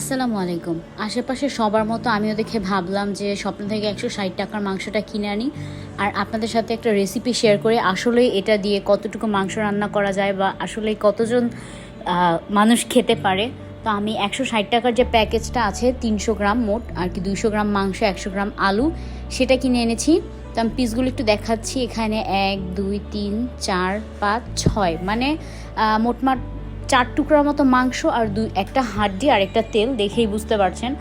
আসসালামু আলাইকুম। আশেপাশে সবার মতো আমিও দেখে ভাবলাম যে স্বপ্ন থেকে একশো ষাট টাকার মাংসটা কিনে আনি। আর আপনাদের সাথে একটা রেসিপি শেয়ার করে, আসলে এটা দিয়ে কতটুকু মাংস রান্না করা যায় বা আসলে কতজন মানুষ খেতে পারে। তো আমি একশো ষাট টাকার যে প্যাকেজটা আছে, তিনশো গ্রাম মোট, আর কি দুইশো গ্রাম মাংস, একশো গ্রাম আলু, সেটা কিনে এনেছি। তো আমি পিসগুলো একটু দেখাচ্ছি, এখানে এক, দুই, তিন, চার, পাঁচ, ছয় মানে মোটমাট চার টুকরার মতো মাংস আর দুই, একটা হাড্ডি আর একটা তেল দেখেই বুঝতে পারছেন।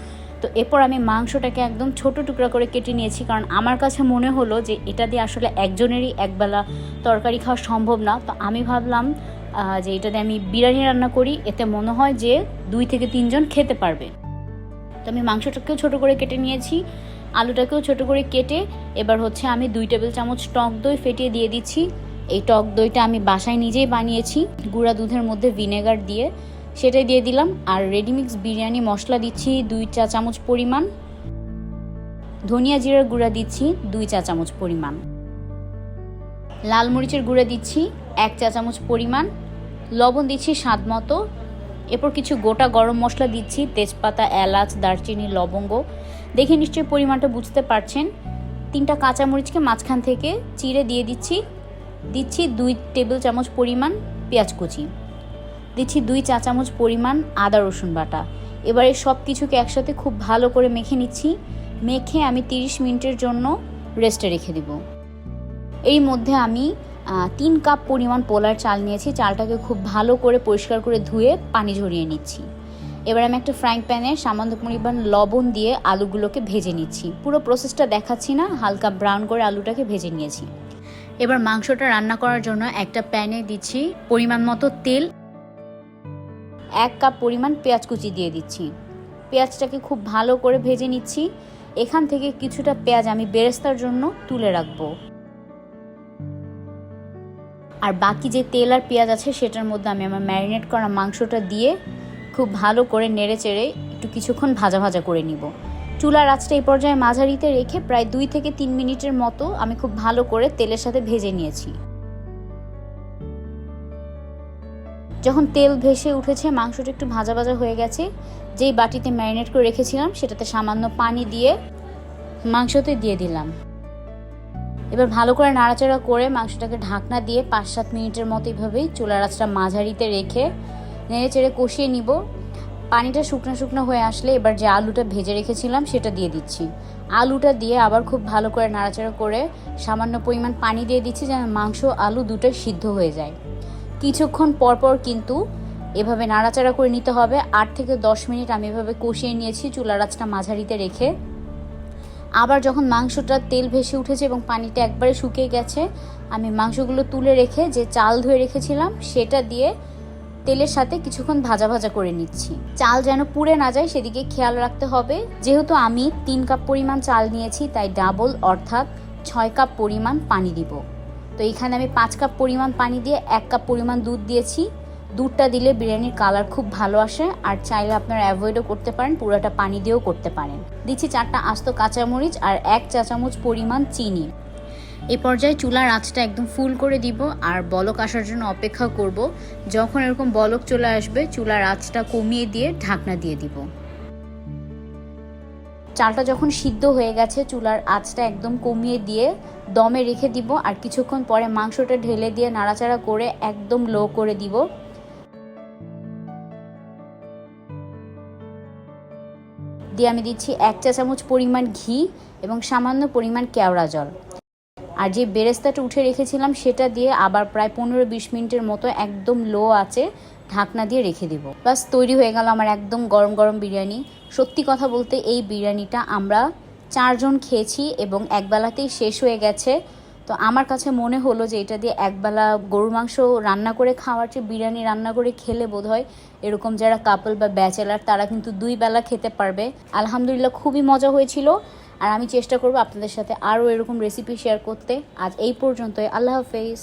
তো এরপর আমি মাংসটাকে একদম ছোট টুকরা করে কেটে নিয়েছি, কারণ আমার কাছে মনে হলো যে এটা দিয়ে আসলে একজনেরই একবেলা তরকারি খাওয়া সম্ভব না। তো আমি ভাবলাম যে এটা দিয়ে আমি বিরিয়ানি রান্না করি, এতে মনে হয় যে দুই থেকে তিনজন খেতে পারবে। তো আমি মাংসটাকেও ছোট করে কেটে নিয়েছি, আলুটাকেও ছোট করে কেটে, এবার হচ্ছে আমি দুই টেবিল চামচ টক দই ফেটিয়ে দিয়ে দিচ্ছি। এই টক দইটা আমি বাসায় নিজেই বানিয়েছি। গুঁড়া দুধের মধ্যে ভিনেগার দিয়ে সেটাই দিয়ে দিলাম। আর রেডিমিক্স বিরিয়ানি মশলা দিচ্ছি দুই চা চামচ পরিমাণ। ধনিয়া জিরার গুঁড়া দিচ্ছি দুই চা চামচ পরিমাণ। লাল মরিচের গুঁড়া দিচ্ছি এক চা চামচ পরিমাণ। লবণ দিচ্ছি স্বাদ মতো। এরপর কিছু গোটা গরম মশলা দিচ্ছি তেজপাতা, এলাচ, দারচিনি, লবঙ্গ। দেখে নিশ্চয়ই পরিমাণটা বুঝতে পারছেন। তিনটা কাঁচামরিচকে মাঝখান থেকে চিড়ে দিয়ে দিচ্ছি। দিচ্ছি দুই টেবিল চামচ পরিমাণ পেঁয়াজ কুচি। দিচ্ছি দুই চা চামচ পরিমাণ আদা, রসুন বাটা। এবারে সব কিছুকে একসাথে খুব ভালো করে মেখে নিচ্ছি। মেখে আমি 30 মিনিটের জন্য রেস্টে রেখে দিব। এর মধ্যে আমি তিন কাপ পরিমাণ পোলার চাল নিয়েছি। চালটাকে খুব ভালো করে পরিষ্কার করে ধুয়ে পানি ঝরিয়ে নিচ্ছি। এবার আমি একটা ফ্রাইং প্যানে সামান্য পরিমাণ লবণ দিয়ে আলুগুলোকে ভেজে নিচ্ছি। পুরো প্রসেসটা দেখাচ্ছি না, হালকা ব্রাউন করে আলুটাকে ভেজে নিয়েছি। এবার মাংসটা রান্না করার জন্য একটা প্যানে দিচ্ছি পরিমাণ মতো তেল। এক কাপ পরিমাণ পেঁয়াজ কুচি দিয়ে দিচ্ছি। পেঁয়াজটাকে খুব ভালো করে ভেজে নিচ্ছি। এখান থেকে কিছুটা পেঁয়াজ আমি বেরেস্তার জন্য তুলে রাখব। আর বাকি যে তেল আর পেঁয়াজ আছে সেটার মধ্যে আমি আমার ম্যারিনেট করা মাংসটা দিয়ে খুব ভালো করে নেড়ে চেড়ে একটু কিছুক্ষণ ভাজা ভাজা করে নিব। চুলার আঁচটা এই পর্যায়ে মাঝারিতে রেখে প্রায় দুই থেকে তিন মিনিটের মতো আমি খুব ভালো করে তেলের সাথে ভেজে নিয়েছি। যখন তেল ভেসে উঠেছে, মাংসটা একটু ভাজা ভাজা হয়ে গেছে, যেই বাটিতে ম্যারিনেট করে রেখেছিলাম, সেটাতে সামান্য পানি দিয়ে মাংসতে দিয়ে দিলাম। এবার ভালো করে নাড়াচাড়া করে মাংসটাকে ঢাকনা দিয়ে পাঁচ সাত মিনিটের মতো এইভাবেই চুলার আঁচটা মাঝারিতে রেখে নেড়ে চেড়ে কষিয়ে নিব। পানিটা শুকনো শুকনো হয়ে আসলে এবার যে আলুটা ভেজে রেখেছিলাম সেটা দিয়ে দিচ্ছি। আলুটা দিয়ে আবার খুব ভালো করে নাড়াচাড়া করে সামান্য পরিমাণ পানি দিয়ে দিচ্ছি যেন মাংস আলু দুটোই সিদ্ধ হয়ে যায়। কিছুক্ষণ পর পর কিন্তু এভাবে নাড়াচাড়া করে নিতে হবে। আট থেকে দশ মিনিট আমি এভাবে কষিয়ে নিয়েছি চুলার আঁচটা মাঝারিতে রেখে। আবার যখন মাংসটা তেল ভেসে উঠেছে এবং পানিটা একবারে শুকিয়ে গেছে, আমি মাংসগুলো তুলে রেখে যে চাল ধুয়ে রেখেছিলাম সেটা দিয়ে তেলের সাথে কিছুক্ষণ ভাজা ভাজা করে নিচ্ছি। চাল যেন পুড়ে না যায় সেদিকে খেয়াল রাখতে হবে। যেহেতু আমি তিন কাপ পরিমাণ চাল নিয়েছি, তাই ডাবল অর্থাৎ ছয় কাপ পরিমাণ পানি দিব। তো এখানে আমি পাঁচ কাপ পরিমাণ পানি দিয়ে এক কাপ পরিমাণ দুধ দিয়েছি। দুধটা দিলে বিরিয়ানির কালার খুব ভালো আসে, আর চাইলে আপনারা অ্যাভয়েডও করতে পারেন, পুরোটা পানি দিয়েও করতে পারেন। দিচ্ছি চারটা আস্ত কাঁচামরিচ আর এক চা চামচ পরিমাণ চিনি। এই পর্যায়ে চুলার আঁচটা একদম ফুল করে দিব আর বলক আসার জন্য অপেক্ষা করব। যখন এরকম বলক চলে আসবে, চুলার আঁচটা কমিয়ে দিয়ে ঢাকনা দিয়ে দিব। চালটা যখন সিদ্ধ হয়ে গেছে, চুলার আঁচটা একদম কমিয়ে দিয়ে দমে রেখে দিব আর কিছুক্ষণ পরে মাংসটা ঢেলে দিয়ে নাড়াচাড়া করে একদম লো করে দিব। দিয়ে আমি দিচ্ছি এক চা চামচ পরিমাণ ঘি এবং সামান্য পরিমাণ কেওড়া জল। আর যে বেরেস্তাটা উঠে রেখেছিলাম সেটা দিয়ে আবার প্রায় পনেরো বিশ মিনিটের মতো একদম লো আছে ঢাকনা দিয়ে রেখে দিব। বাস তৈরি হয়ে গেল আমার একদম গরম গরম বিরিয়ানি। সত্যি কথা বলতে এই বিরিয়ানিটা আমরা চারজন খেয়েছি এবং একবেলাতেই শেষ হয়ে গেছে। তো আমার কাছে মনে হলো যে এটা দিয়ে একবেলা গরুর মাংস রান্না করে খাওয়ার চেয়ে বিরিয়ানি রান্না করে খেলে বোধ হয় এরকম যারা কাপল বা ব্যাচেলার তারা কিন্তু দুই বেলা খেতে পারবে। আলহামদুলিল্লাহ খুবই মজা হয়েছিল। আর আমি চেষ্টা করব আপনাদের সাথে আরও এরকম রেসিপি শেয়ার করতে। আজ এই পর্যন্তই। আল্লাহ হাফেজ।